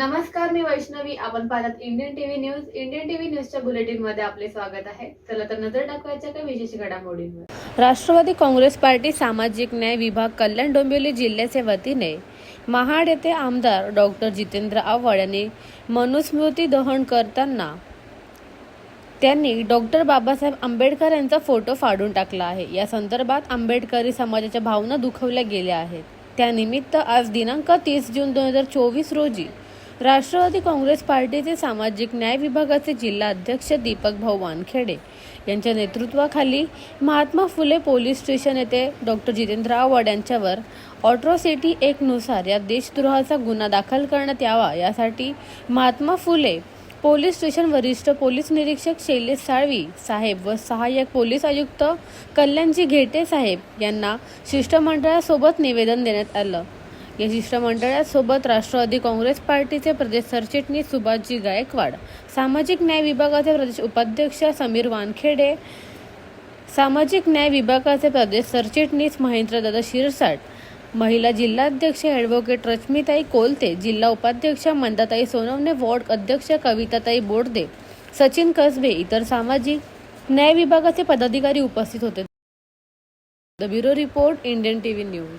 नमस्कार मी वैष्णवी. आपण पाहतात Indian TV news Indian TV न्यूजच्या बुलेटिनमध्ये आपले स्वागत आहे. चला तर नजर टाकवायच्या काही विशेष घडामोडींवर. राष्ट्रवादी काँग्रेस पार्टी सामाजिक न्याय विभाग कल्याण डोंबिवली जिल्ह्याचे वतीने महाड येथे आमदार डॉक्टर जितेंद्र आव्हाड यांनी मनुस्मृती दहन करताना त्यांनी डॉक्टर बाबासाहेब आंबेडकर यांचा फोटो फाडून टाकला आहे. या संदर्भात आंबेडकरी समाजाच्या भावना दुखवल्या गेल्या आहेत. त्यानिमित्त आज दिनांक तीस जून दोन हजार चोवीस रोजी राष्ट्रवादी काँग्रेस पार्टीचे सामाजिक न्याय विभागाचे जिल्हा अध्यक्ष दीपक भाऊ वानखेडे यांच्या नेतृत्वाखाली महात्मा फुले पोलीस स्टेशन येथे डॉक्टर जितेंद्र आव्हाड यांच्यावर ऑट्रॉसिटी एकनुसार या देशद्रोहाचा गुन्हा दाखल करण्यात यावा यासाठी महात्मा फुले पोलीस स्टेशन वरिष्ठ पोलीस निरीक्षक शैलेश साळवी साहेब व सहाय्यक पोलीस आयुक्त कल्याणजी घेटे साहेब यांना शिष्टमंडळासोबत निवेदन देण्यात आलं. या शिष्टमंडळासोबत राष्ट्रवादी काँग्रेस पार्टीचे प्रदेश सरचिटणीस सुभाषजी गायकवाड सामाजिक न्याय विभागाचे प्रदेश उपाध्यक्ष समीर वानखेडे सामाजिक न्याय विभागाचे प्रदेश सरचिटणीस महेंद्रदादा शिरसाट महिला जिल्हाध्यक्ष ॲडव्होकेट रश्मीताई कोलते जिल्हा उपाध्यक्ष मंदाताई सोनवणे वॉर्ड अध्यक्ष कविताताई बोर्डे सचिन कसबे इतर सामाजिक न्याय विभागाचे पदाधिकारी उपस्थित होते. The bureau report Indian T V news.